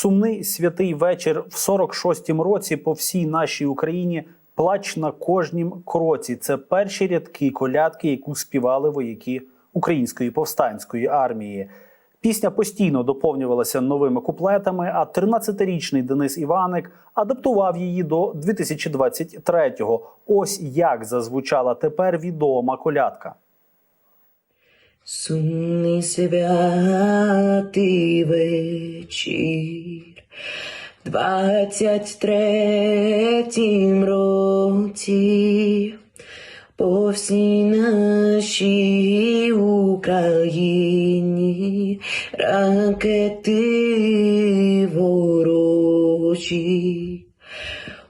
Сумний святий вечір в 46-м році по всій нашій Україні. Плач на кожнім кроці. Це перші рядки колядки, яку співали вояки української повстанської армії. Пісня постійно доповнювалася новими куплетами. А 13-річний Денис Іваник адаптував її до 2023-го. Ось як зазвучала тепер відома колядка. Сумний святий вечір, двадцять третім році, по всій нашій Україні ракети ворожі.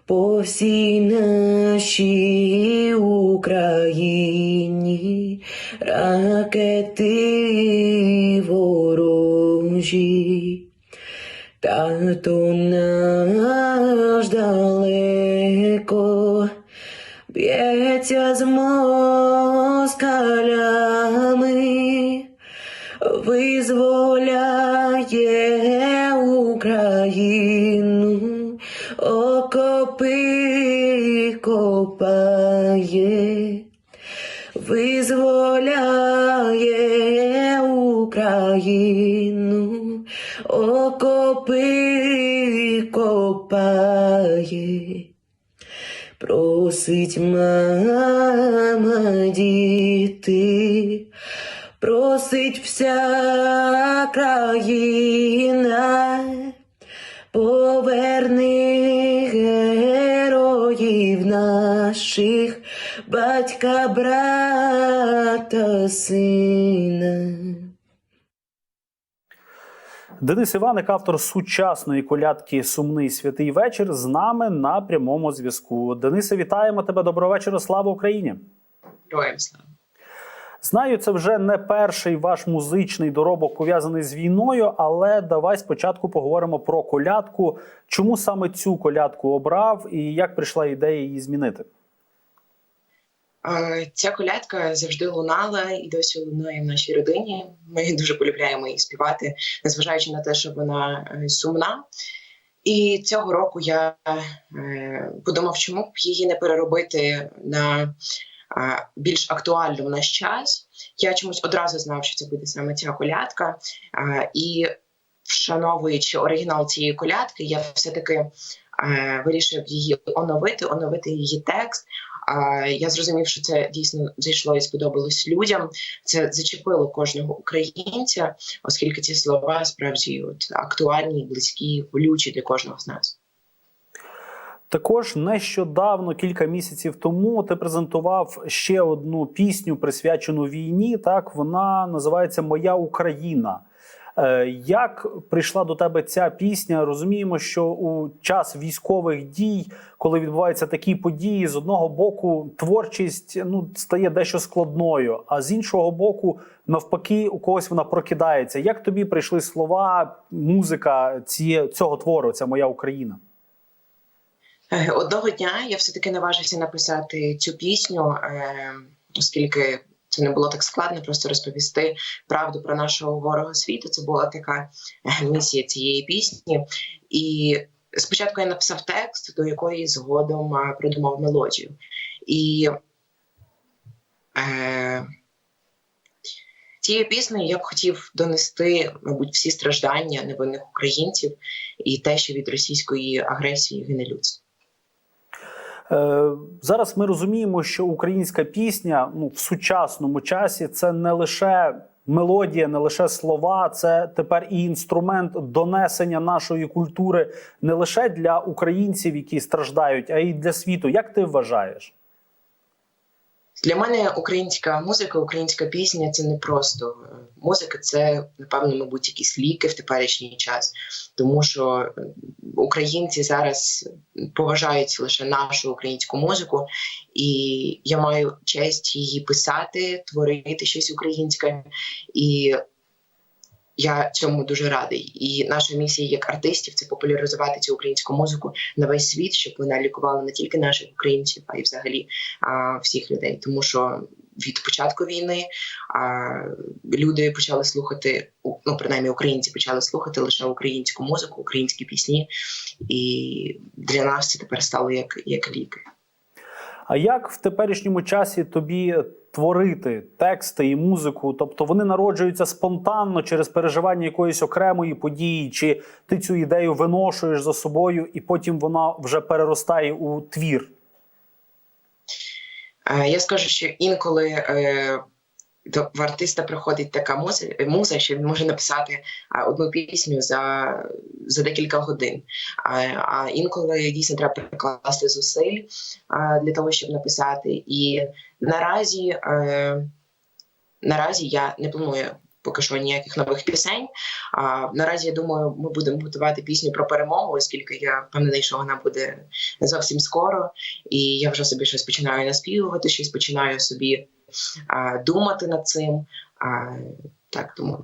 По всій нашій Україні ракети ворожі. Тато наш далеко б'ється з москалями, визволяє Україну, окопи копає, визволяє Україну, окопи копає. Просить мама діти, просить вся країна, поверни героїв наших, батька, брата, сина. Денис Іваник, автор сучасної колядки Сумний святий вечір, з нами на прямому зв'язку. Денисе, вітаємо тебе. Доброго вечора. Слава Україні! Героям слава. Знаю, це вже не перший ваш музичний доробок пов'язаний з війною, але давай спочатку поговоримо про колядку. Чому саме цю колядку обрав і як прийшла ідея її змінити? Ця колядка завжди лунала і досі лунає в нашій родині. Ми дуже полюбляємо її співати, незважаючи на те, що вона е, сумна. І цього року я е, подумав, чому б її не переробити на більш актуальну в наш час. Я чомусь одразу знав, що це буде саме ця колядка. І вшановуючи оригінал цієї колядки, я все-таки е, вирішив її оновити, оновити її текст. А я зрозумів, що це дійсно зайшло і сподобалось людям. Це зачепило кожного українця, оскільки ці слова справді от актуальні, близькі, болючі для кожного з нас. Також нещодавно, кілька місяців тому, ти презентував ще одну пісню, присвячену війні. Так вона називається Моя Україна. Е, Як прийшла до тебе ця пісня? Розуміємо, що у час військових дій, коли відбуваються такі події, з одного боку творчість ну стає дещо складною, а з іншого боку, навпаки, у когось вона прокидається. Як тобі прийшли слова, музика ці, цього твору? Це моя Україна? Е, Одного дня я все-таки наважився написати цю пісню, е, оскільки це не було так складно, просто розповісти правду про нашого ворога світу. Це була така е, місія цієї пісні. І спочатку я написав текст, до якої згодом е, придумав мелодію. І е, цією піснею я б хотів донести, мабуть, всі страждання невинних українців і те, що від російської агресії гине людство. Е, Зараз ми розуміємо, що українська пісня ну, в сучасному часі це не лише мелодія, не лише слова, це тепер і інструмент донесення нашої культури не лише для українців, які страждають, а й для світу. Як ти вважаєш? Для мене українська музика, українська пісня це не просто е, музика, це напевно, мабуть, якісь ліки в теперішній час, тому що е, українці зараз поважають лише нашу українську музику, і я маю честь її писати, творити щось українське, і я цьому дуже радий. І наша місія як артистів це популяризувати цю українську музику на весь світ, щоб вона лікувала не тільки наших українців, а й взагалі а, всіх людей. Тому що від початку війни. А люди почали слухати, ну принаймні українці почали слухати лише українську музику, українські пісні, і для нас це тепер стало як, як ліки. А як в теперішньому часі тобі творити тексти і музику? Тобто вони народжуються спонтанно через переживання якоїсь окремої події, чи ти цю ідею виношуєш за собою, і потім вона вже переростає у твір? Е, Я скажу, що інколи е, до в артиста приходить така муза, муза, що він може написати одну пісню за, за декілька годин. А, а інколи дійсно треба прикласти зусиль е, для того, щоб написати. І наразі, е, наразі я не планую. Поки що ніяких нових пісень. А наразі я думаю, ми будемо готувати пісню про перемогу, оскільки я впевнений, що вона буде зовсім скоро. І я вже собі щось починаю наспівувати, щось починаю собі а, думати над цим. Так тому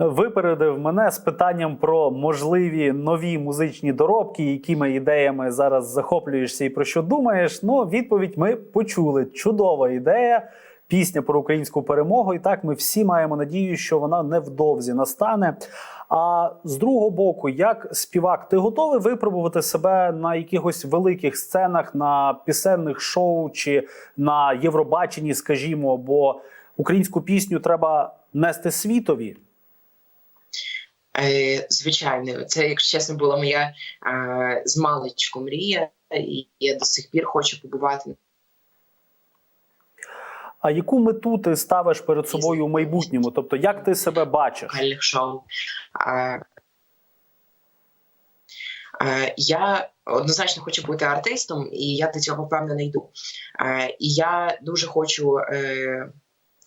Випередив мене з питанням про можливі нові музичні доробки, якими ідеями зараз захоплюєшся і про що думаєш. Ну, відповідь ми почули. Чудова ідея. Пісня про українську перемогу. І так ми всі маємо надію, що вона невдовзі настане. А з другого боку, як співак, ти готовий випробувати себе на якихось великих сценах, на пісенних шоу чи на Євробаченні, скажімо, бо українську пісню треба нести світові. е, звичайно, це, якщо чесно, була моя з маличку мрія, і я до сих пір хочу побувати А яку мету ти ставиш перед собою у майбутньому? Тобто, як ти себе бачиш? шоу. Е, е, я однозначно хочу бути артистом, і я до цього впевнено йду. Е, і я дуже хочу.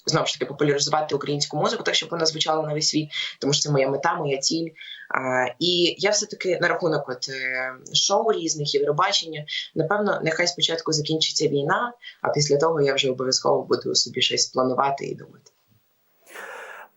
Знову ж таки, популяризувати українську музику, так щоб вона звучала на весь світ, тому що це моя мета, моя ціль. А, і я все таки на рахунок от е, шоу різних Євробачення. Напевно, нехай спочатку закінчиться війна, а після того я вже обов'язково буду собі щось планувати і думати.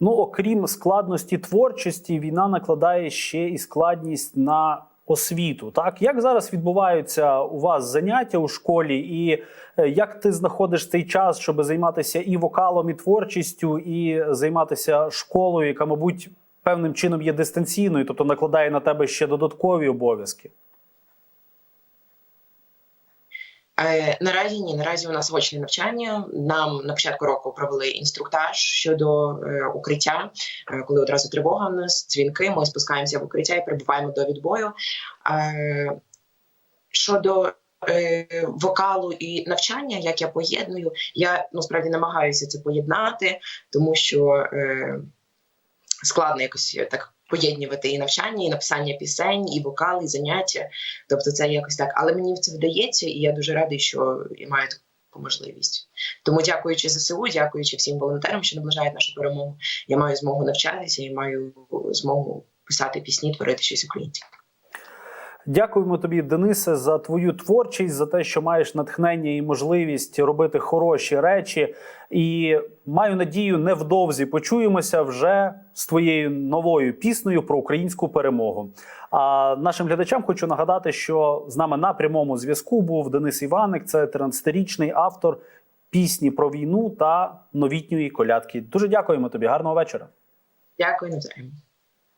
Ну, окрім складності творчості, війна накладає ще і складність на освіту. Так як зараз відбуваються у вас заняття у школі, і е, як ти знаходиш цей час, щоб займатися і вокалом, і творчістю, і займатися школою, яка, мабуть, певним чином є дистанційною, тобто накладає на тебе ще додаткові обов'язки? Е, наразі ні, наразі у нас очне навчання. Нам на початку року провели інструктаж щодо е, укриття, е, коли одразу тривога в нас, дзвінки. Ми спускаємося в укриття і прибуваємо до відбою. Е, щодо е, вокалу і навчання, як я поєдную, я ну справді намагаюся це поєднати, тому що е, складно якось так поєднувати і навчання, і написання пісень, і вокал, і заняття. Тобто це якось так. Але мені це вдається, і я дуже радий, що я маю таку можливість. Тому, дякуючи ЗСУ, дякуючи всім волонтерам, що наближають нашу перемогу, я маю змогу навчатися і маю змогу писати пісні, творити щось українське. Дякуємо тобі, Денисе, за твою творчість, за те, що маєш натхнення і можливість робити хороші речі. І маю надію, невдовзі почуємося вже з твоєю новою піснею про українську перемогу. А нашим глядачам хочу нагадати, що з нами на прямому зв'язку був Денис Іваник, це 13-річний автор пісні про війну та новітньої колядки. Дуже дякуємо тобі. Гарного вечора. Дякую навзаєм.